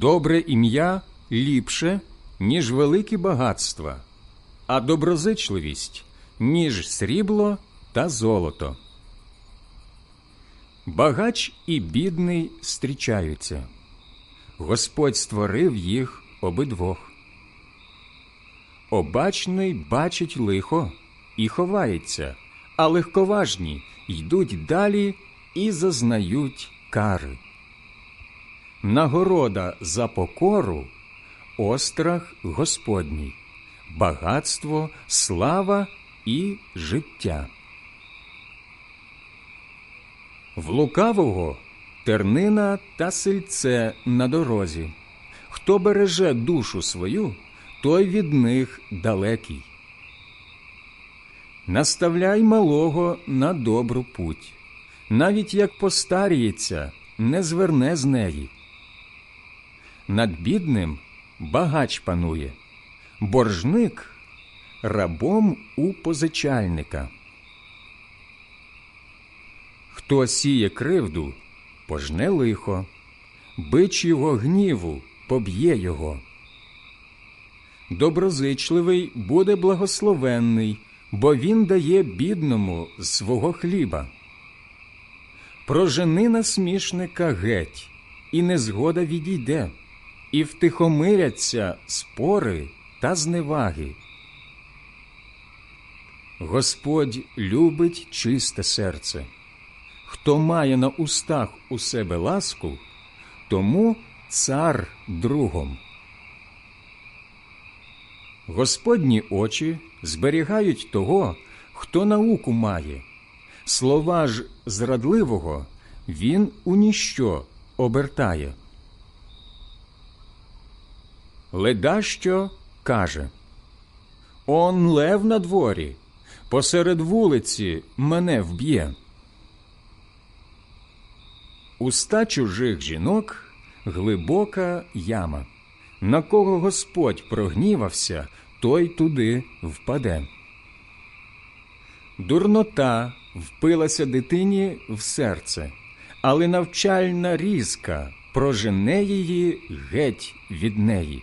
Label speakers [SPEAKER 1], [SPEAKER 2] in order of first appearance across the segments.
[SPEAKER 1] Добре ім'я ліпше, ніж великі багатства, а доброзичливість, ніж срібло та золото. Багач і бідний зустрічаються. Господь створив їх обидвох. Обачний бачить лихо і ховається, а легковажні йдуть далі і зазнають кари. Нагорода за покору острах Господній, багатство, слава і життя. В лукавого тернина та сельце на дорозі. Хто береже душу свою, той від них далекий. Наставляй малого на добру путь, навіть як постаріється, не зверне з неї. Над бідним багач панує, боржник рабом у позичальника. Хто сіє кривду, пожне лихо, бич його гніву поб'є його. Доброзичливий буде благословенний, бо він дає бідному свого хліба. Прожени насмішника геть, і незгода відійде, і втихомиряться спори та зневаги. Господь любить чисте серце. Хто має на устах у себе ласку, тому цар другом. Господні очі зберігають того, хто науку має. Слова ж зрадливого він у ніщо обертає. Ледащо каже Он лев на дворі, посеред вулиці мене вб'є. Уста чужих жінок глибока яма. На кого Господь прогнівався, той туди впаде. Дурнота впилася дитині в серце, але навчальна різка прожене її геть від неї.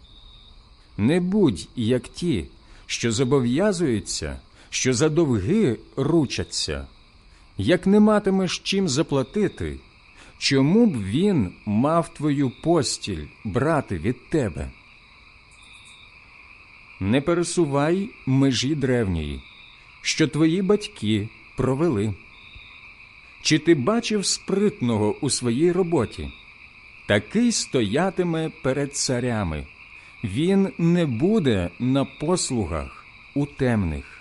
[SPEAKER 1] Не будь як ті, що зобов'язуються, що за довги ручаться, як не матимеш чим заплатити, чому б він мав твою постіль брати від тебе? Не пересувай межі древньої, що твої батьки провели. Чи ти бачив спритного у своїй роботі? Такий стоятиме перед царями, він не буде на послугах у темних.